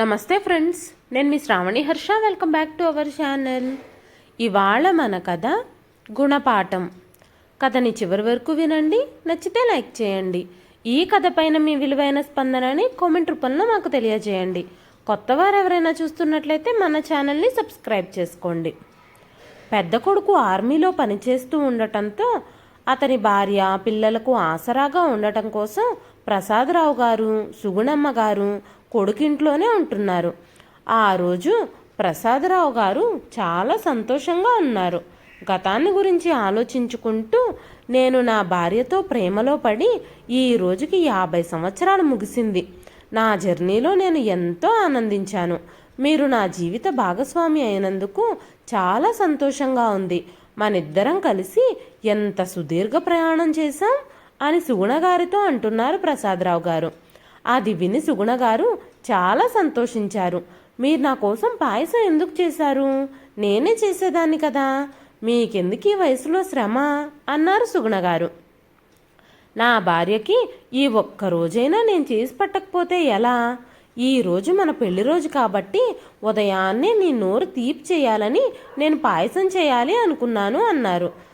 నమస్తే ఫ్రెండ్స్ నేను మీ Shravani Harsha. Welcome back to our channel ఇవాళ మన కథ గుణపాఠం. కథని చివరి వరకు వినండి నచ్చితే లైక్ చేయండి. ఈ కథ పైన మీ విలువైన స్పందనని కామెంట్ రూపంలో మాకు తెలియజేయండి. కొత్తవారు ఎవరైనా చూస్తున్నట్లయితే మన ఛానల్ని సబ్స్క్రైబ్ చేసుకోండి. పెద్ద కొడుకు ఆర్మీలో పనిచేస్తూ ఉండటంతో అతని భార్య పిల్లలకు ఆసరాగా ఉండటం కోసం ప్రసాదరావు గారు సుగుణమ్మ గారు కొడుకింట్లోనే ఉంటున్నారు. ఆ రోజు ప్రసాదరావు గారు చాలా సంతోషంగా ఉన్నారు. గతాన్ని గురించి ఆలోచించుకుంటూ నేను నా భార్యతో ప్రేమలో పడి ఈ రోజుకి యాభై సంవత్సరాలు ముగిసింది. నా జర్నీలో నేను ఎంతో ఆనందించాను. మీరు నా జీవిత భాగస్వామి అయినందుకు చాలా సంతోషంగా ఉంది. మనిద్దరం కలిసి ఎంత సుదీర్ఘ ప్రయాణం చేశాం అని సుగుణ గారితో అంటున్నారు ప్రసాదరావు గారు. అది విని సుగుణ గారు చాలా సంతోషించారు. మీరు నా కోసం పాయసం ఎందుకు చేశారు? నేనే చేసేదాన్ని కదా. మీకెందుకు ఈ వయసులో శ్రమ? అన్నారు సుగుణ గారు. నా భార్యకి ఈ ఒక్క రోజైనా నేను చేసి పట్టకపోతే ఎలా? ఈ రోజు మన పెళ్ళి రోజు కాబట్టి ఉదయాన్నే నీ నోరు తీపి చేయాలని నేను పాయసం చేయాలి అనుకున్నాను అన్నారు.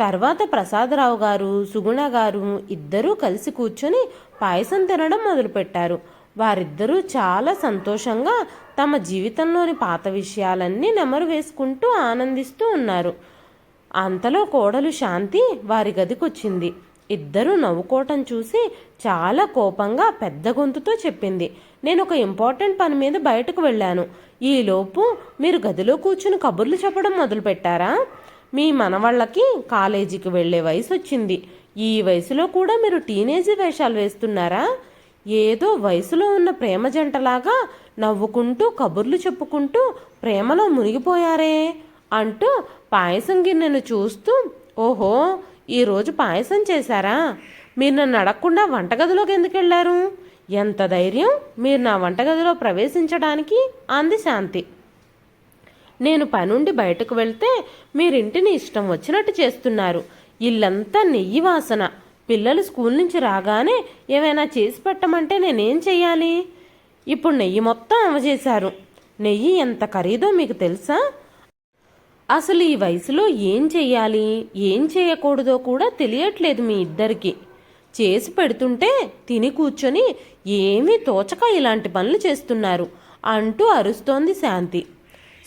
తర్వాత ప్రసాదరావు గారు సుగుణ గారు ఇద్దరూ కలిసి కూర్చొని పాయసం తినడం మొదలుపెట్టారు. వారిద్దరూ చాలా సంతోషంగా తమ జీవితంలోని పాత విషయాలన్నీ నెమరు వేసుకుంటూ ఆనందిస్తూ ఉన్నారు. అంతలో కోడలు శాంతి వారి గదికొచ్చింది. ఇద్దరూ నవ్వుకోవటం చూసి చాలా కోపంగా పెద్ద గొంతుతో చెప్పింది నేను ఒక ఇంపార్టెంట్ పని మీద బయటకు వెళ్ళాను. ఈలోపు మీరు గదిలో కూర్చుని కబుర్లు చెప్పడం మొదలుపెట్టారా? మీ మనవాళ్ళకి కాలేజీకి వెళ్ళే వయసు వచ్చింది. ఈ వయసులో కూడా మీరు టీనేజీ వేషాలు వేస్తున్నారా? ఏదో వయసులో ఉన్న ప్రేమ జంటలాగా నవ్వుకుంటూ కబుర్లు చెప్పుకుంటూ ప్రేమలో మునిగిపోయారే అంటూ పాయసం గిన్నెను చూస్తూ ఓహో ఈరోజు పాయసం చేశారా? మీరు నన్ను అడగకుండా వంటగదిలోకి ఎందుకు వెళ్ళారు? ఎంత ధైర్యం! మీరు నా వంటగదిలో ప్రవేశించడానికి అంది శాంతి. నేను పనుండి బయటకు వెళ్తే మీరింటిని ఇష్టం వచ్చినట్టు చేస్తున్నారు. ఇల్లంతా నెయ్యి వాసన. పిల్లలు స్కూల్ నుంచి రాగానే ఏమైనా చేసి పెట్టమంటే నేనేం చెయ్యాలి? ఇప్పుడు నెయ్యి మొత్తం అమచేశారు నెయ్యి ఎంత ఖరీదో మీకు తెలుసా? అసలు ఈ వయసులో ఏం చెయ్యాలి? ఏం చేయకూడదో కూడా తెలియట్లేదు మీ ఇద్దరికి. చేసి పెడుతుంటే తిని కూర్చొని ఏమీ తోచక ఇలాంటి పనులు చేస్తున్నారు. అంటూ అరుస్తోంది శాంతి.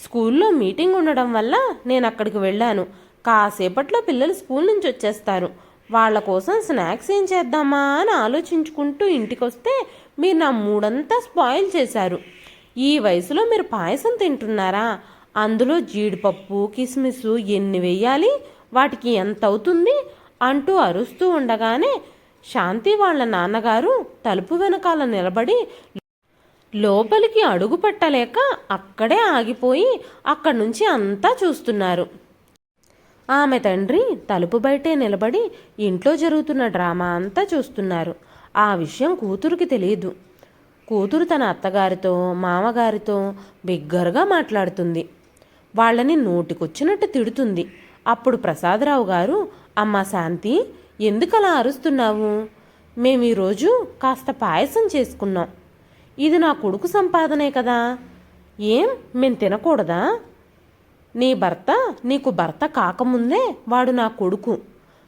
స్కూల్లో మీటింగ్ ఉండడం వల్ల నేను అక్కడికి వెళ్ళాను. కాసేపట్లో పిల్లలు స్కూల్ నుంచి వచ్చేస్తారు. వాళ్ళ కోసం స్నాక్స్ ఏం చేద్దామా అని ఆలోచించుకుంటూ ఇంటికొస్తే మీరు నా మూడంతా స్పాయిల్ చేశారు. ఈ వయసులో మీరు పాయసం తింటున్నారా? అందులో జీడిపప్పు కిస్మిస్ ఎన్ని వెయ్యాలి వాటికి ఎంత అవుతుంది? అంటూ అరుస్తూ ఉండగానే శాంతి వాళ్ళ నాన్నగారు తలుపు వెనకాల నిలబడి లోపలికి అడుగు పెట్టలేక అక్కడే ఆగిపోయి అక్కడి నుంచి అంతా చూస్తున్నారు. ఆమె తండ్రి తలుపు బయటే నిలబడి ఇంట్లో జరుగుతున్న డ్రామా అంతా చూస్తున్నారు. ఆ విషయం కూతురికి తెలియదు కూతురు తన అత్తగారితో మామగారితో బిగ్గరగా మాట్లాడుతుంది. వాళ్ళని నోటికొచ్చినట్టు తిడుతుంది. అప్పుడు ప్రసాదరావు గారు అమ్మ శాంతి ఎందుకలా అరుస్తున్నావు? మేము ఈరోజు కాస్త పాయసం చేసుకున్నాం. ఇది నా కొడుకు సంపాదనే కదా. ఏం? మేం తినకూడదా? నీ భర్త నీకు భర్త కాకముందే వాడు నా కొడుకు.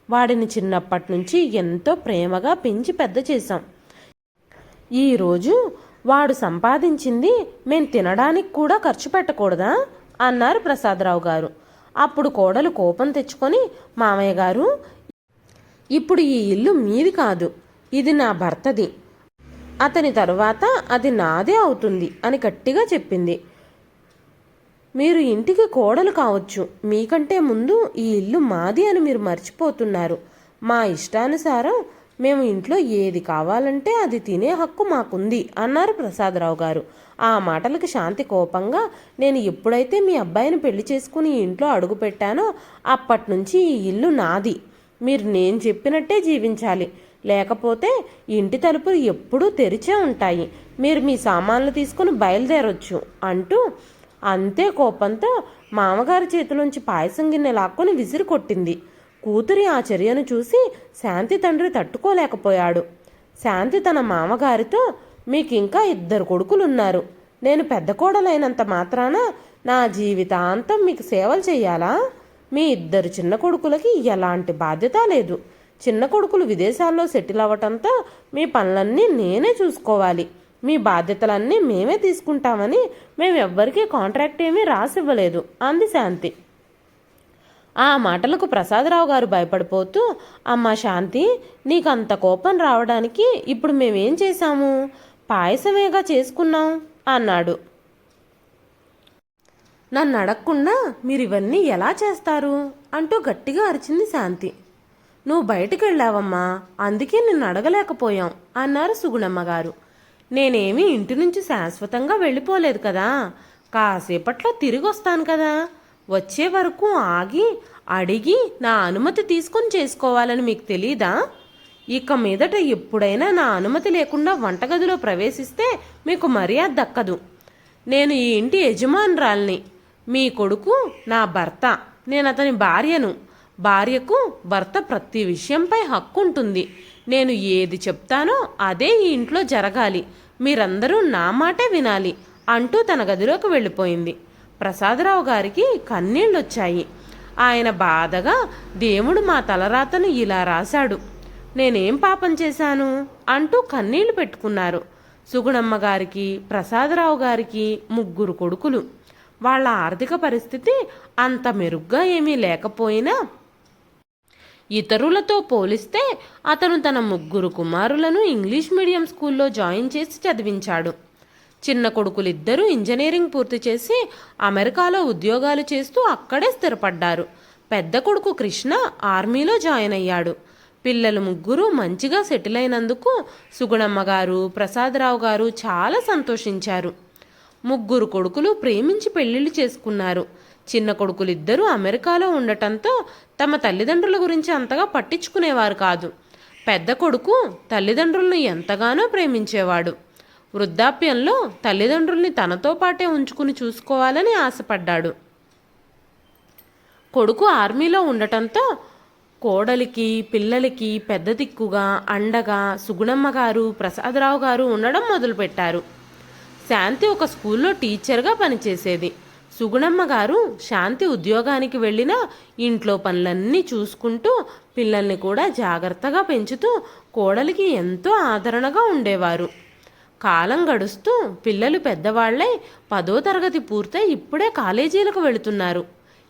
వాడిని చిన్నప్పటి నుంచి ఎంతో ప్రేమగా పెంచి పెద్ద చేశాం. ఈరోజు వాడు సంపాదించింది మేం తినడానికి కూడా ఖర్చు పెట్టకూడదా? అన్నారు ప్రసాదరావు గారు. అప్పుడు కోడలు కోపం తెచ్చుకొని మామయ్య గారు ఇప్పుడు ఈ ఇల్లు మీది కాదు. ఇది నా భర్తది. అతని తరువాత అది నాదే అవుతుంది అని గట్టిగా చెప్పింది. మీరు ఇంటికి కోడలు కావచ్చు. మీకంటే ముందు ఈ ఇల్లు మాది అని మీరు మర్చిపోతున్నారు. మా ఇష్టానుసారం మేము ఇంట్లో ఏది కావాలంటే అది తినే హక్కు మాకుంది అన్నారు ప్రసాదరావు గారు. ఆ మాటలకు శాంతి కోపంగా నేను ఎప్పుడైతే మీ అబ్బాయిని పెళ్ళి చేసుకుని ఇంట్లో అడుగుపెట్టానో అప్పటి నుంచి ఈ ఇల్లు నాది. మీరు నేను చెప్పినట్టే జీవించాలి. లేకపోతే ఇంటి తలుపులు ఎప్పుడూ తెరిచే ఉంటాయి. మీరు మీ సామాన్లు తీసుకుని బయలుదేరొచ్చు అంటూ అంతే కోపంతో మామగారి చేతిలోంచి పాయసం గిన్నె లాక్కొని విసిరి కొట్టింది. కూతురి ఆ చర్యను చూసి శాంతి తండ్రి తట్టుకోలేకపోయాడు. శాంతి తన మామగారితో మీకు ఇంకా ఇద్దరు కొడుకులున్నారు. నేను పెద్ద కోడలైనంత మాత్రాన నా జీవితాంతం మీకు సేవలు చేయాలా? మీ ఇద్దరు చిన్న కొడుకులకి ఎలాంటి బాధ్యత లేదు. చిన్న కొడుకులు విదేశాల్లో సెటిల్ అవ్వటంతో మీ పనులన్నీ నేనే చూసుకోవాలి. మీ బాధ్యతలన్నీ మేమే తీసుకుంటామని మేము ఎవ్వరికీ కాంట్రాక్ట్ ఏమీ రాసివ్వలేదు. అంది శాంతి. ఆ మాటలకు ప్రసాదరావు గారు భయపడిపోతూ అమ్మా శాంతి నీకు అంత కోపం రావడానికి ఇప్పుడు మేమేం చేశాము? పాయసమేగా చేసుకున్నాం అన్నాడు. నన్ను అడగకుండా మీరు ఇవన్నీ ఎలా చేస్తారు? అంటూ గట్టిగా అరిచింది శాంతి. నువ్వు బయటికి వెళ్ళావమ్మా అందుకే నిన్ను అడగలేకపోయాం అన్నారు సుగుణమ్మ గారు నేనేమీ ఇంటి నుంచి శాశ్వతంగా వెళ్ళిపోలేదు కదా కాసేపట్లో తిరిగి వస్తాను కదా. వచ్చే వరకు ఆగి అడిగి నా అనుమతి తీసుకొని చేసుకోవాలని మీకు తెలీదా? ఇక మీదట ఎప్పుడైనా నా అనుమతి లేకుండా వంటగదిలో ప్రవేశిస్తే మీకు మర్యాద దక్కదు. నేను ఈ ఇంటి యజమానురాల్ని మీ కొడుకు నా భర్త నేను అతని భార్యను భార్యకు భర్త ప్రతి విషయంపై హక్కు ఉంటుంది నేను ఏది చెప్తానో అదే ఈ ఇంట్లో జరగాలి. మీరందరూ నా మాటే వినాలి అంటూ తన గదిలోకి వెళ్ళిపోయింది. ప్రసాదరావు గారికి కన్నీళ్ళొచ్చాయి. ఆయన బాధగా దేవుడు మా తలరాతను ఇలా రాశాడు. నేనేం పాపం చేశాను? అంటూ కన్నీళ్ళు పెట్టుకున్నారు. సుగుణమ్మ గారికి ప్రసాదరావు గారికి ముగ్గురు కొడుకులు. వాళ్ళ ఆర్థిక పరిస్థితి అంత మెరుగ్గా ఏమీ లేకపోయినా ఇతరులతో పోలిస్తే అతను తన ముగ్గురు కుమారులను ఇంగ్లీష్ మీడియం స్కూల్లో జాయిన్ చేసి చదివించాడు. చిన్న కొడుకులిద్దరూ ఇంజనీరింగ్ పూర్తి చేసి అమెరికాలో ఉద్యోగాలు చేస్తూ అక్కడే స్థిరపడ్డారు. పెద్ద కొడుకు కృష్ణ ఆర్మీలో జాయిన్ అయ్యాడు. పిల్లలు ముగ్గురు మంచిగా సెటిల్ అయినందుకు సుగుణమ్మ గారు ప్రసాదరావు గారు చాలా సంతోషించారు. ముగ్గురు కొడుకులు ప్రేమించి పెళ్ళిళ్ళు చేసుకున్నారు. చిన్న కొడుకులిద్దరూ అమెరికాలో ఉండటంతో తమ తల్లిదండ్రుల గురించి అంతగా పట్టించుకునేవారు కాదు. పెద్ద కొడుకు తల్లిదండ్రులను ఎంతగానో ప్రేమించేవాడు. వృద్ధాప్యంలో తల్లిదండ్రుల్ని తనతో పాటే ఉంచుకుని చూసుకోవాలని ఆశపడ్డాడు. కొడుకు ఆర్మీలో ఉండటంతో కోడలికి పిల్లలకి పెద్ద దిక్కుగా అండగా సుగుణమ్మ గారు ప్రసాదరావు గారు ఉండడం మొదలుపెట్టారు. శాంతి ఒక స్కూల్లో టీచర్గా పనిచేసేది. సుగుణమ్మ గారు శాంతి ఉద్యోగానికి వెళ్ళినా ఇంట్లో పనులన్నీ చూసుకుంటూ పిల్లల్ని కూడా జాగ్రత్తగా పెంచుతూ కోడలికి ఎంతో ఆదరణగా ఉండేవారు. కాలం గడుస్తూ పిల్లలు పెద్దవాళ్ళై పదో తరగతి పూర్తయి ఇప్పుడే కాలేజీలకు వెళుతున్నారు.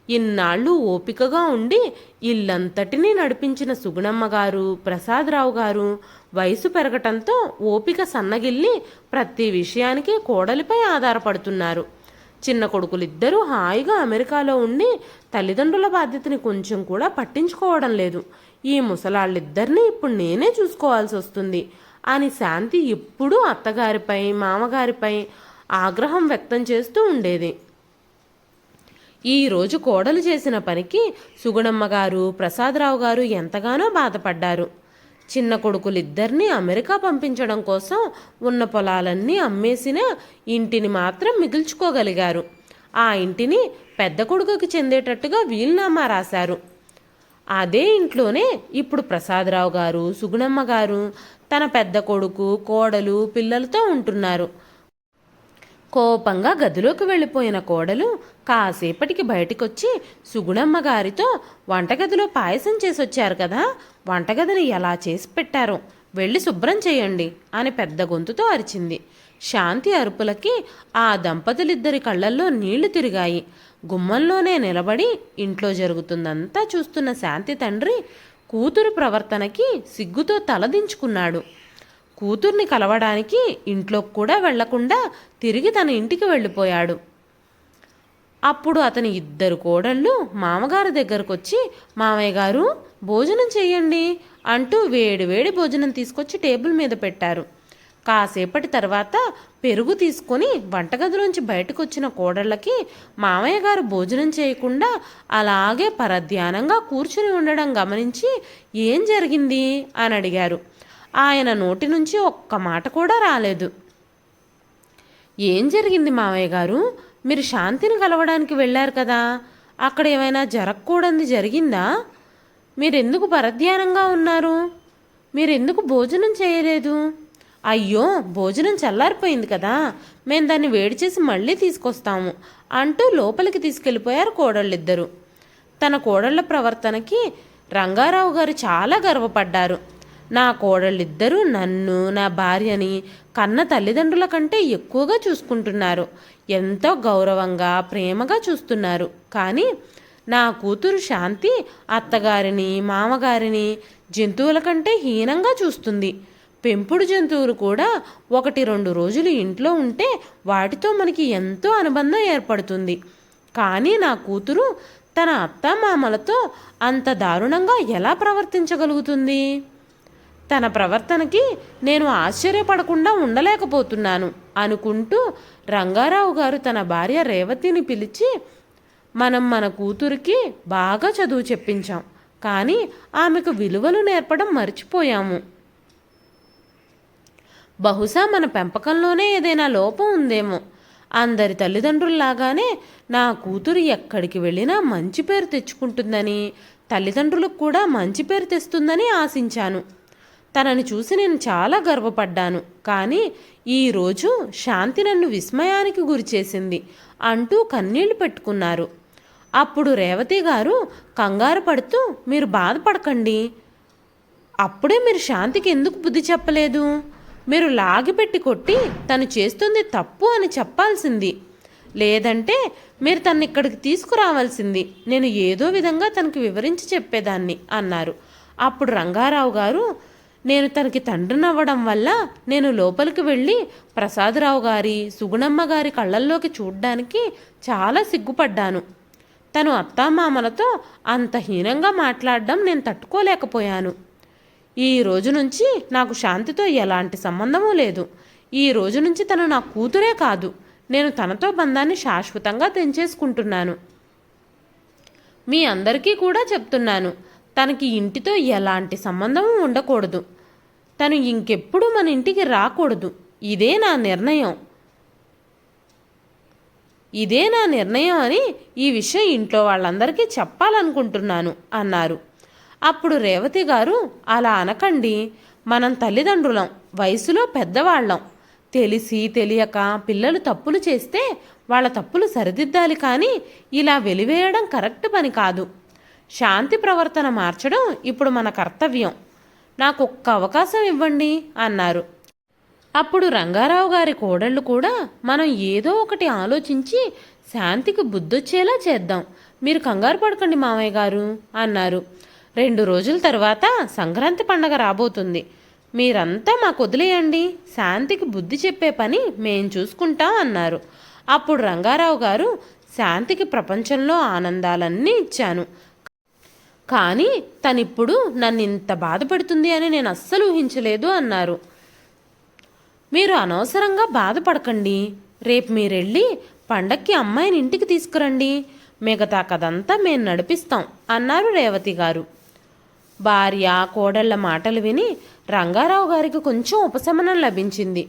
ఇన్నాళ్ళు ఓపికగా ఉండి ఇల్లంతటినీ నడిపించిన సుగుణమ్మ గారు ప్రసాదరావు గారు వయసు పెరగటంతో ఓపిక సన్నగిల్లి ప్రతి విషయానికి కోడలిపై ఆధారపడుతున్నారు. చిన్న కొడుకులిద్దరూ హాయిగా అమెరికాలో ఉండి తల్లిదండ్రుల బాధ్యతని కొంచెం కూడా పట్టించుకోవడం లేదు. ఈ ముసలాళ్ళిద్దరిని ఇప్పుడు నేనే చూసుకోవాల్సి వస్తుంది అని శాంతి ఎప్పుడూ అత్తగారిపై మామగారిపై ఆగ్రహం వ్యక్తం చేస్తూ ఉండేది. ఈ రోజు కోడలు చేసిన పనికి సుగుణమ్మ గారు ప్రసాదరావు గారు ఎంతగానో బాధపడ్డారు. చిన్న కొడుకులిద్దరినీ అమెరికా పంపించడం కోసం ఉన్న పొలాలన్నీ అమ్మేసిన ఇంటిని మాత్రం మిగుల్చుకోగలిగారు. ఆ ఇంటిని పెద్ద కొడుకుకి చెందేటట్టుగా వీలునామా రాశారు. అదే ఇంట్లోనే ఇప్పుడు ప్రసాదరావు గారు సుగుణమ్మ గారు తన పెద్ద కొడుకు కోడలు పిల్లలతో ఉంటున్నారు. కోపంగా గదిలోకి వెళ్ళిపోయిన కోడలు కాసేపటికి బయటికొచ్చి సుగుణమ్మ గారితో వంటగదిలో పాయసం చేసొచ్చారు కదా వంటగదిని ఎలా చేసి పెట్టారో వెళ్ళి శుభ్రం చేయండి అని పెద్ద గొంతుతో అరిచింది. శాంతి అరుపులకి ఆ దంపతులిద్దరి కళ్ళల్లో నీళ్ళు తిరిగాయి. గుమ్మంలోనే నిలబడి ఇంట్లో జరుగుతుందంతా చూస్తున్న శాంతి తండ్రి కూతురు ప్రవర్తనకి సిగ్గుతో తలదించుకున్నాడు. కూతుర్ని కలవడానికి ఇంట్లోకి కూడా వెళ్ళకుండా తిరిగి తన ఇంటికి వెళ్ళిపోయాడు. అప్పుడు అతని ఇద్దరు కోడళ్ళు మామగారి దగ్గరకు వచ్చి మామయ్య గారు భోజనం చేయండి అంటూ వేడి వేడి భోజనం తీసుకొచ్చి టేబుల్ మీద పెట్టారు. కాసేపటి తర్వాత పెరుగు తీసుకొని వంటగదిలోంచి బయటకు వచ్చిన కోడళ్ళకి మామయ్య గారు భోజనం చేయకుండా అలాగే పరధ్యానంగా కూర్చుని ఉండడం గమనించి ఏం జరిగింది? అని అడిగారు. ఆయన నోటి నుంచి ఒక్క మాట కూడా రాలేదు. ఏం జరిగింది మావయ్య గారు? మీరు శాంతిని కలవడానికి వెళ్ళారు కదా. అక్కడ ఏమైనా జరగకూడదు జరిగిందా? మీరెందుకు పరధ్యానంగా ఉన్నారు? మీరెందుకు భోజనం చేయలేదు? అయ్యో భోజనం చల్లారిపోయింది కదా. మేము దాన్ని వేడి చేసి మళ్ళీ తీసుకొస్తాము అంటూ లోపలికి తీసుకెళ్ళిపోయారు కోడళ్ళిద్దరూ. తన కోడళ్ళ ప్రవర్తనకి రంగారావు గారు చాలా గర్వపడ్డారు. నా కోడళ్ళిద్దరూ నన్ను నా భార్యని కన్న తల్లిదండ్రుల కంటే ఎక్కువగా చూసుకుంటున్నారు. ఎంతో గౌరవంగా ప్రేమగా చూస్తున్నారు. కానీ నా కూతురు శాంతి అత్తగారిని మామగారిని జంతువుల కంటే హీనంగా చూస్తుంది. పెంపుడు జంతువులు కూడా ఒకటి రెండు రోజులు ఇంట్లో ఉంటే వాటితో మనకి ఎంతో అనుబంధం ఏర్పడుతుంది. కానీ నా కూతురు తన అత్తమామలతో అంత దారుణంగా ఎలా ప్రవర్తించగలుగుతుంది? తన ప్రవర్తనకి నేను ఆశ్చర్యపడకుండా ఉండలేకపోతున్నాను అనుకుంటూ రంగారావు గారు తన భార్య రేవతిని పిలిచి మనం మన కూతురికి బాగా చదువు చెప్పించాం కానీ ఆమెకు విలువలు నేర్పడం మర్చిపోయాము. బహుశా మన పెంపకంలోనే ఏదైనా లోపం ఉందేమో. అందరి తల్లిదండ్రుల్లాగానే నా కూతురు ఎక్కడికి వెళ్ళినా మంచి పేరు తెచ్చుకుంటుందని తల్లిదండ్రులకు కూడా మంచి పేరు తెస్తుందని ఆశించాను. తనని చూసి నేను చాలా గర్వపడ్డాను. కానీ ఈరోజు శాంతి నన్ను విస్మయానికి గురిచేసింది అంటూ కన్నీళ్ళు పెట్టుకున్నారు. అప్పుడు రేవతి గారు కంగారు పడుతూ మీరు బాధపడకండి. అప్పుడే మీరు శాంతికి ఎందుకు బుద్ధి చెప్పలేదు? మీరు లాగిపెట్టి కొట్టి తను చేస్తుంది తప్పు అని చెప్పాల్సింది. లేదంటే మీరు తను ఇక్కడికి తీసుకురావాల్సింది. నేను ఏదో విధంగా తనకి వివరించి చెప్పేదాన్ని అన్నారు. అప్పుడు రంగారావు గారు నేను తనకి తండ్రినవ్వడం వల్ల నేను లోపలికి వెళ్ళి ప్రసాదరావు గారి సుగుణమ్మ గారి కళ్ళల్లోకి చూడ్డానికి చాలా సిగ్గుపడ్డాను. తను అత్తామామలతో అంత హీనంగా మాట్లాడడం నేను తట్టుకోలేకపోయాను. ఈ రోజు నుంచి నాకు శాంతితో ఎలాంటి సంబంధమూ లేదు. ఈ రోజు నుంచి తను నా కూతురే కాదు. నేను తనతో బంధాన్ని శాశ్వతంగా తెంచేసుకుంటున్నాను. మీ అందరికీ కూడా చెప్తున్నాను. తనకి ఇంటితో ఎలాంటి సంబంధం ఉండకూడదు. తను ఇంకెప్పుడు మన ఇంటికి రాకూడదు. ఇదే నా నిర్ణయం. ఇదే నా నిర్ణయం అని ఈ విషయం ఇంట్లో వాళ్ళందరికీ చెప్పాలనుకుంటున్నాను అన్నారు. అప్పుడు రేవతి గారు అలా అనకండి. మనం తల్లిదండ్రులం వయసులో పెద్దవాళ్ళం. తెలిసి తెలియక పిల్లలు తప్పులు చేస్తే వాళ్ళ తప్పులు సరిదిద్దాలి కానీ ఇలా వెలివేయడం కరెక్ట్ పని కాదు. శాంతి ప్రవర్తన మార్చడం ఇప్పుడు మన కర్తవ్యం. నాకు ఒక్క అవకాశం ఇవ్వండి అన్నారు. అప్పుడు రంగారావు గారి కోడళ్ళు కూడా మనం ఏదో ఒకటి ఆలోచించి శాంతికి బుద్ధొచ్చేలా చేద్దాం. మీరు కంగారు పడకండి మామయ్య గారు అన్నారు. రెండు రోజుల తర్వాత సంక్రాంతి పండగ రాబోతుంది. మీరంతా మాకు వదిలేయండి. శాంతికి బుద్ధి చెప్పే పని మేం చూసుకుంటాం అన్నారు. అప్పుడు రంగారావు గారు శాంతికి ప్రపంచంలో ఆనందాలన్నీ ఇచ్చాను. కానీ తనిప్పుడు నన్ను ఇంత బాధపడుతుంది అని నేను అస్సలు ఊహించలేదు అన్నారు. మీరు అనవసరంగా బాధపడకండి రేపు మీరెళ్ళి పండక్కి అమ్మాయిని ఇంటికి తీసుకురండి. మిగతా కదంతా మేము నడిపిస్తాం అన్నారు రేవతి గారు. భార్య కోడళ్ళ మాటలు విని రంగారావు గారికి కొంచెం ఉపశమనం లభించింది.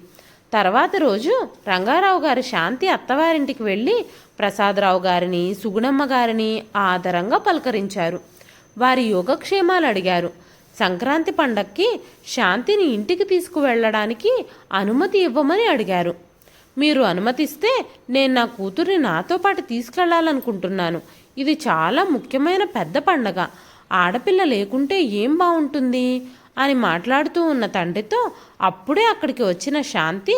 తర్వాత రోజు రంగారావు గారి శాంతి అత్తవారింటికి వెళ్ళి ప్రసాదరావు గారిని సుగుణమ్మ గారిని ఆదరంగా పలకరించారు. వారి యోగక్షేమాలు అడిగారు. సంక్రాంతి పండక్కి శాంతిని ఇంటికి తీసుకువెళ్ళడానికి అనుమతి ఇవ్వమని అడిగారు. మీరు అనుమతిస్తే నేను నా కూతుర్ని నాతో పాటు తీసుకెళ్ళాలనుకుంటున్నాను. ఇది చాలా ముఖ్యమైన పెద్ద పండగ. ఆడపిల్ల లేకుంటే ఏం బాగుంటుంది అని మాట్లాడుతూ ఉన్న తండ్రితో అప్పుడే అక్కడికి వచ్చిన శాంతి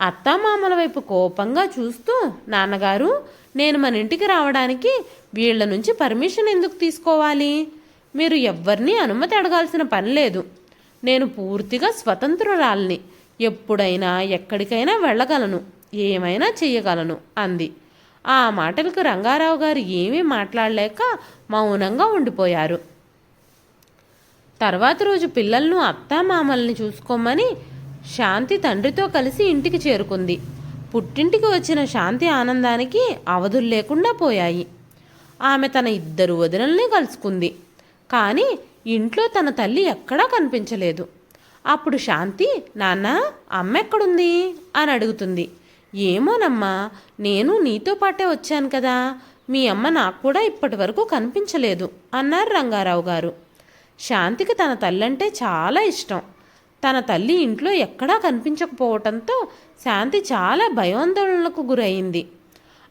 అత్తామామల వైపు కోపంగా చూస్తూ నాన్నగారు నేను మన ఇంటికి రావడానికి వీళ్ళ నుంచి పర్మిషన్ ఎందుకు తీసుకోవాలి? మీరు ఎవ్వరినీ అనుమతి అడగాల్సిన పని లేదు. నేను పూర్తిగా స్వతంత్రురాల్ని. ఎప్పుడైనా ఎక్కడికైనా వెళ్ళగలను. ఏమైనా చెయ్యగలను అంది. ఆ మాటలకు రంగారావు గారు ఏమీ మాట్లాడలేక మౌనంగా ఉండిపోయారు. తర్వాత రోజు పిల్లలను అత్తామామల్ని చూసుకోమని శాంతి తండ్రితో కలిసి ఇంటికి చేరుకుంది. పుట్టింటికి వచ్చిన శాంతి ఆనందానికి అవధులు లేకుండా పోయాయి. ఆమె తన ఇద్దరు వదినల్ని కలుసుకుంది. కానీ ఇంట్లో తన తల్లి ఎక్కడా కనిపించలేదు. అప్పుడు శాంతి నాన్న అమ్మ ఎక్కడుంది? అని అడుగుతుంది. ఏమోనమ్మా నేను నీతో పాటే వచ్చాను కదా. మీ అమ్మ నాకు కూడా ఇప్పటి వరకు కనిపించలేదు అన్నారు రంగారావు గారు. శాంతికి తన తల్లంటే చాలా ఇష్టం. తన తల్లి ఇంట్లో ఎక్కడా కనిపించకపోవటంతో శాంతి చాలా భయాందోళనలకు గురైంది.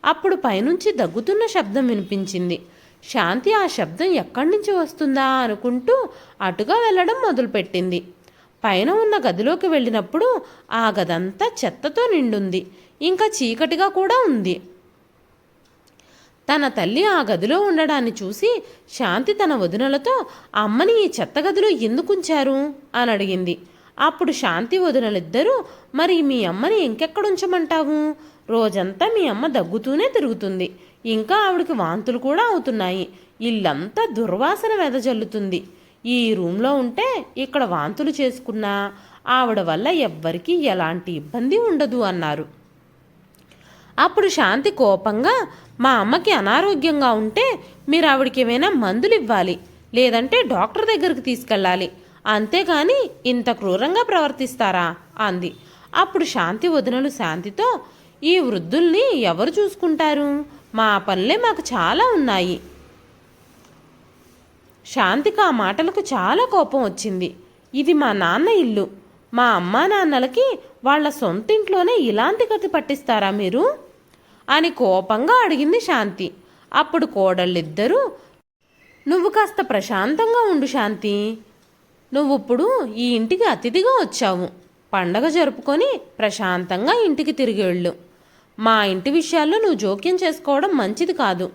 అప్పుడు పైనుంచి దగ్గుతున్న శబ్దం వినిపించింది. శాంతి ఆ శబ్దం ఎక్కడి నుంచి వస్తుందా అనుకుంటూ అటుగా వెళ్ళడం మొదలుపెట్టింది. పైన ఉన్న గదిలోకి వెళ్ళినప్పుడు ఆ గదంతా చెత్తతో నిండుంది. ఇంకా చీకటిగా కూడా ఉంది. తన తల్లి ఆ గదిలో ఉండడాన్ని చూసి శాంతి తన వదినలతో అమ్మని ఈ చెత్త గదిలో ఎందుకుంచారు అని అడిగింది. అప్పుడు శాంతి వదినలిద్దరూ మరి మీ అమ్మని ఇంకెక్కడ ఉంచమంటావు? రోజంతా మీ అమ్మ దగ్గుతూనే తిరుగుతుంది. ఇంకా ఆవిడకి వాంతులు కూడా అవుతున్నాయి. ఇల్లంతా దుర్వాసన వెదజల్లుతుంది ఈ రూమ్లో ఉంటే ఇక్కడ వాంతులు చేసుకున్నా ఆవిడ వల్ల ఎవ్వరికీ ఎలాంటి ఇబ్బంది ఉండదు అన్నారు. అప్పుడు శాంతి కోపంగా మా అమ్మకి అనారోగ్యంగా ఉంటే మీరు ఆవిడకి ఏమైనా మందులు ఇవ్వాలి లేదంటే డాక్టర్ దగ్గరికి తీసుకెళ్ళాలి. అంతేగాని ఇంత క్రూరంగా ప్రవర్తిస్తారా? అంది. అప్పుడు శాంతి వదినలు శాంతితో ఈ వృద్ధుల్ని ఎవరు చూసుకుంటారు? మా పనులే మాకు చాలా ఉన్నాయి. శాంతికి ఆ మాటలకు చాలా కోపం వచ్చింది. ఇది మా నాన్న ఇల్లు. మా అమ్మా నాన్నలకి వాళ్ళ సొంతింట్లోనే ఇలాంటి గతి పట్టిస్తారా మీరు? అని కోపంగా అడిగింది శాంతి. అప్పుడు కోడళ్ళిద్దరూ నువ్వు కాస్త ప్రశాంతంగా ఉండు శాంతి. నువ్వు ఇప్పుడు ఈ ఇంటికి అతిథిగా వచ్చావు. పండగ జరుపుకొని ప్రశాంతంగా ఇంటికి తిరిగి వెళ్ళు మా ఇంటి విషయాల్లో నువ్వు జోక్యం చేసుకోవడం మంచిది కాదు.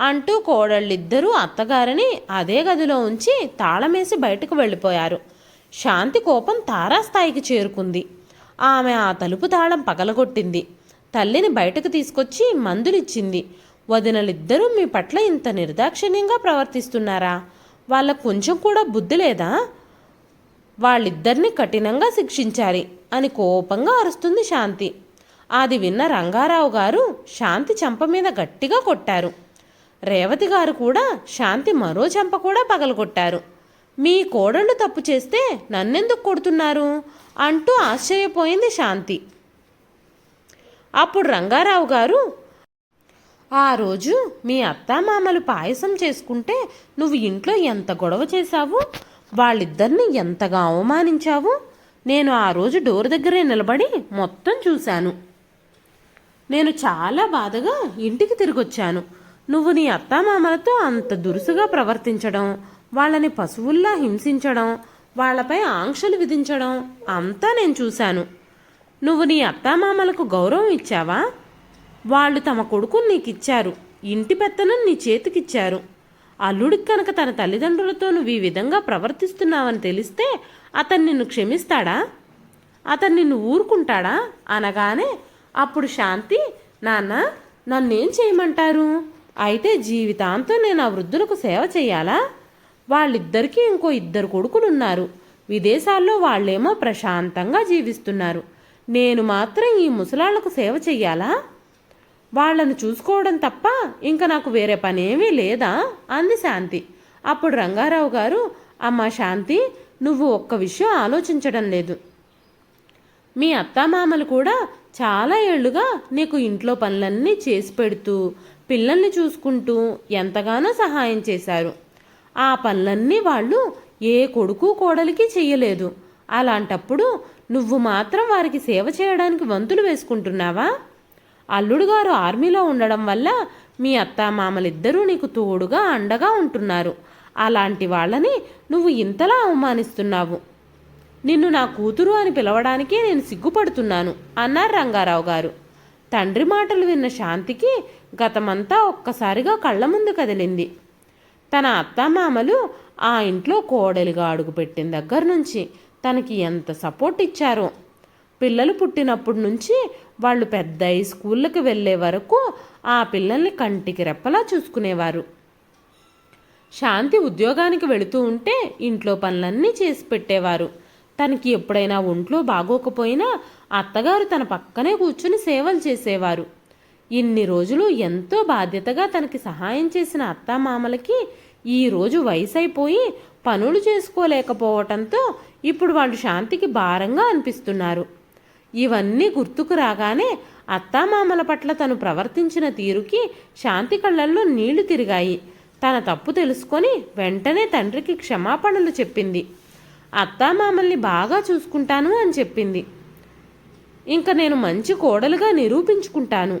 అంటూ కోడళ్ళిద్దరూ అత్తగారిని అదే గదిలో ఉంచి తాళమేసి బయటకు వెళ్ళిపోయారు. శాంతి కోపం తారాస్థాయికి చేరుకుంది. ఆమె ఆ తలుపు తాళం పగలగొట్టింది. తల్లిని బయటకు తీసుకొచ్చి మందులిచ్చింది. వదినలిద్దరూ మీ పట్ల ఇంత నిర్దాక్షిణ్యంగా ప్రవర్తిస్తున్నారా? వాళ్ళ కొంచెం కూడా బుద్ధి లేదా? వాళ్ళిద్దరిని కఠినంగా శిక్షించాలి అని కోపంగా అరుస్తుంది శాంతి. అది విన్న రంగారావు గారు శాంతి చెంప మీద గట్టిగా కొట్టారు. రేవతి గారు కూడా శాంతి మరో చెంప కూడా పగలగొట్టారు. మీ కోడళ్ళు తప్పు చేస్తే నన్నెందుకు కొడుతున్నారు? అంటూ ఆశ్చర్యపోయింది శాంతి. అప్పుడు రంగారావు గారు ఆ రోజు మీ అత్తామామలు పాయసం చేసుకుంటే నువ్వు ఇంట్లో ఎంత గొడవ చేశావు? వాళ్ళిద్దరిని ఎంతగా అవమానించావు? నేను ఆ రోజు డోర్ దగ్గరే నిలబడి మొత్తం చూశాను. నేను చాలా బాధగా ఇంటికి తిరిగొచ్చాను. నువ్వు నీ అత్తామామలతో అంత దురుసుగా ప్రవర్తించడం వాళ్ళని పశువుల్లా హింసించడం వాళ్ళపై ఆంక్షలు విధించడం అంతా నేను చూశాను. నువ్వు నీ అత్తామామలకు గౌరవం ఇచ్చావా? వాళ్ళు తమ కొడుకుని నీకిచ్చారు. ఇంటి పెత్తనం నీ చేతికిచ్చారు. అల్లుడికి కనుక తన తల్లిదండ్రులతో నువ్వు ఈ విధంగా ప్రవర్తిస్తున్నావని తెలిస్తే అతను నిన్ను క్షమిస్తాడా? అతను నిన్ను ఊరుకుంటాడా? అనగానే అప్పుడు శాంతి నాన్న నన్నేం చేయమంటారు? అయితే జీవితాంతం నేను ఆ వృద్ధులకు సేవ చేయాలా? వాళ్ళిద్దరికీ ఇంకో ఇద్దరు కొడుకులున్నారు. విదేశాల్లో వాళ్ళేమో ప్రశాంతంగా జీవిస్తున్నారు. నేను మాత్రం ఈ ముసలాళ్ళకు సేవ చెయ్యాలా? వాళ్ళను చూసుకోవడం తప్ప ఇంకా నాకు వేరే పనేమీ లేదా అంది శాంతి. అప్పుడు రంగారావు గారు అమ్మ శాంతి నువ్వు ఒక్క విషయం ఆలోచించడం లేదు. మీ అత్తామామలు కూడా చాలా ఏళ్ళుగా నీకు ఇంట్లో పనులన్నీ చేసి పెడుతూ పిల్లల్ని చూసుకుంటూ ఎంతగానో సహాయం చేశారు. ఆ పనులన్నీ వాళ్ళు ఏ కొడుకు కోడలికి చెయ్యలేదు. అలాంటప్పుడు నువ్వు మాత్రం వారికి సేవ చేయడానికి వంతులు వేసుకుంటున్నావా? అల్లుడు గారు ఆర్మీలో ఉండడం వల్ల మీ అత్తామామలిద్దరూ నీకు తోడుగా అండగా ఉంటున్నారు. అలాంటి వాళ్ళని నువ్వు ఇంతలా అవమానిస్తున్నావు. నిన్ను నా కూతురు అని పిలవడానికే నేను సిగ్గుపడుతున్నాను అన్నారు రంగారావు గారు. తండ్రి మాటలు విన్న శాంతికి గతమంతా ఒక్కసారిగా కళ్ళ ముందు కదిలింది. తన అత్తమామలు ఆ ఇంట్లో కోడలిగా అడుగుపెట్టిన దగ్గర నుంచి తనకి ఎంత సపోర్ట్ ఇచ్చారో. పిల్లలు పుట్టినప్పటి నుంచి వాళ్ళు పెద్ద స్కూళ్ళకి వెళ్ళే వరకు ఆ పిల్లల్ని కంటికి రెప్పలా చూసుకునేవారు. శాంతి ఉద్యోగానికి వెళుతూ ఉంటే ఇంట్లో పనులన్నీ చేసి పెట్టేవారు. తనకి ఎప్పుడైనా ఒంట్లో బాగోకపోయినా అత్తగారు తన పక్కనే కూర్చుని సేవలు చేసేవారు. ఇన్ని రోజులు ఎంతో బాధ్యతగా తనకి సహాయం చేసిన అత్తామామలకి ఈరోజు వయసు అయిపోయి పనులు చేసుకోలేకపోవటంతో ఇప్పుడు వాళ్ళు శాంతికి భారంగా అనిపిస్తున్నారు. ఇవన్నీ గుర్తుకు రాగానే అత్తామామల పట్ల తను ప్రవర్తించిన తీరుకి శాంతి కళ్ళల్లో నీళ్ళు తిరిగాయి. తన తప్పు తెలుసుకొని వెంటనే తండ్రికి క్షమాపణలు చెప్పింది. అత్త మామల్ని బాగా చూసుకుంటాను అని చెప్పింది. ఇంకా నేను మంచి కోడలుగా నిరూపించుకుంటాను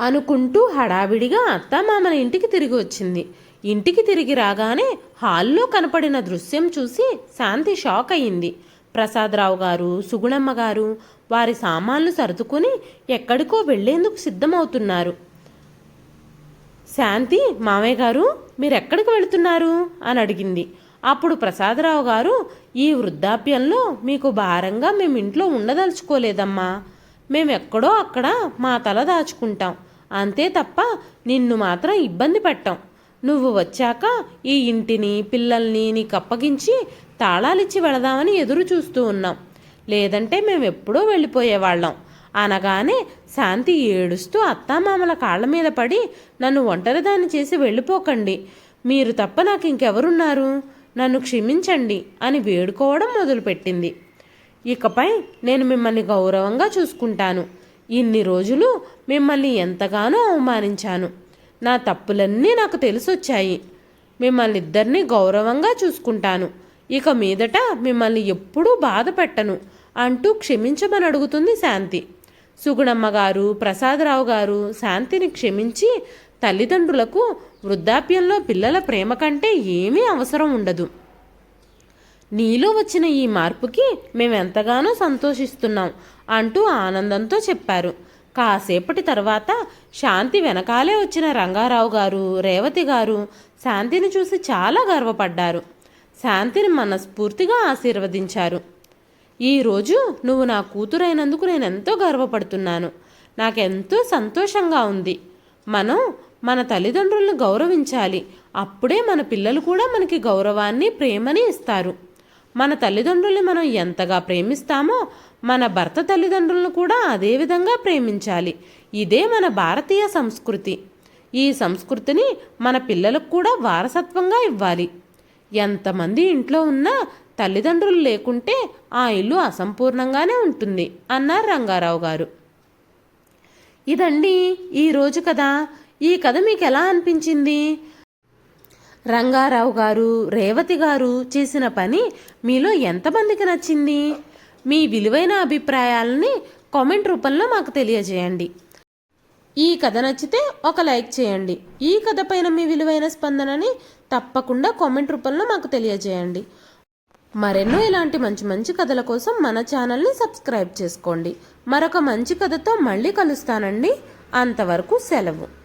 అనుకుంటూ హడావిడిగా అత్తామామల ఇంటికి తిరిగి వచ్చింది. ఇంటికి తిరిగి రాగానే హాల్లో కనపడిన దృశ్యం చూసి శాంతి షాక్ అయింది ప్రసాదరావు గారు సుగుణమ్మ గారు వారి సామాన్లు సర్దుకుని ఎక్కడికో వెళ్ళేందుకు సిద్ధమవుతున్నారు. శాంతి మామయ్య గారు మీరెక్కడికి వెళుతున్నారు? అని అడిగింది. అప్పుడు ప్రసాదరావు గారు ఈ వృద్ధాప్యంలో మీకు భారంగా మేము ఇంట్లో ఉండదలుచుకోలేదమ్మా. మేమెక్కడో అక్కడ మా తల దాచుకుంటాం. అంతే తప్ప నిన్ను మాత్రం ఇబ్బంది పెట్టాం. నువ్వు వచ్చాక ఈ ఇంటిని పిల్లల్ని నీకు అప్పగించి తాళాలిచ్చి వెళదామని ఎదురు చూస్తూ ఉన్నాం. లేదంటే మేము ఎప్పుడో వెళ్ళిపోయేవాళ్ళం. అనగానే శాంతి ఏడుస్తూ అత్తామామల కాళ్ళ మీద పడి నన్ను ఒంటరిదాన్ని చేసి వెళ్ళిపోకండి. మీరు తప్ప నాకు ఇంకెవరున్నారు నన్ను క్షమించండి అని వేడుకోవడం మొదలుపెట్టింది. ఇకపై నేను మిమ్మల్ని గౌరవంగా చూసుకుంటాను. ఇన్ని రోజులు మిమ్మల్ని ఎంతగానో అవమానించాను. నా తప్పులన్నీ నాకు తెలిసొచ్చాయి. మిమ్మల్ని ఇద్దరిని గౌరవంగా చూసుకుంటాను. ఇక మీదట మిమ్మల్ని ఎప్పుడూ బాధ పెట్టను అంటూ క్షమించమని అడుగుతుంది శాంతి. సుగుణమ్మ గారు ప్రసాదరావు గారు శాంతిని క్షమించి తల్లిదండ్రులకు వృద్ధాప్యంలో పిల్లల ప్రేమ కంటే ఏమీ అవసరం ఉండదు. నీలో వచ్చిన ఈ మార్పుకి మేమెంతగానో సంతోషిస్తున్నాం అంటూ ఆనందంతో చెప్పారు. కాసేపటి తర్వాత శాంతి వెనకాలే వచ్చిన రంగారావు గారు రేవతి గారు శాంతిని చూసి చాలా గర్వపడ్డారు. శాంతిని మనస్ఫూర్తిగా ఆశీర్వదించారు. ఈరోజు నువ్వు నా కూతురైనందుకు నేను ఎంతో గర్వపడుతున్నాను. నాకెంతో సంతోషంగా ఉంది. మనం మన తల్లిదండ్రులను గౌరవించాలి. అప్పుడే మన పిల్లలు కూడా మనకి గౌరవాన్ని ప్రేమని ఇస్తారు. మన తల్లిదండ్రుల్ని మనం ఎంతగా ప్రేమిస్తామో మన భర్త తల్లిదండ్రులను కూడా అదే విధంగా ప్రేమించాలి. ఇదే మన భారతీయ సంస్కృతి. ఈ సంస్కృతిని మన పిల్లలకు కూడా వారసత్వంగా ఇవ్వాలి. ఎంతమంది ఇంట్లో ఉన్నా తల్లిదండ్రులు లేకుంటే ఆ ఇల్లు అసంపూర్ణంగానే ఉంటుంది అన్నారు రంగారావు గారు. ఇదండి ఈరోజు కదా ఈ కథ మీకు ఎలా అనిపించింది? రంగారావు గారు రేవతి గారు చేసిన పని మీలో ఎంతమందికి నచ్చింది? మీ విలువైన అభిప్రాయాలని కామెంట్ రూపంలో మాకు తెలియజేయండి. ఈ కథ నచ్చితే ఒక లైక్ చేయండి. ఈ కథ పైన మీ విలువైన స్పందనని తప్పకుండా కామెంట్ రూపంలో మాకు తెలియజేయండి. మరెన్నో ఇలాంటి మంచి మంచి కథల కోసం మన ఛానల్ని సబ్స్క్రైబ్ చేసుకోండి. మరొక మంచి కథతో మళ్ళీ కలుస్తానండి. అంతవరకు సెలవు.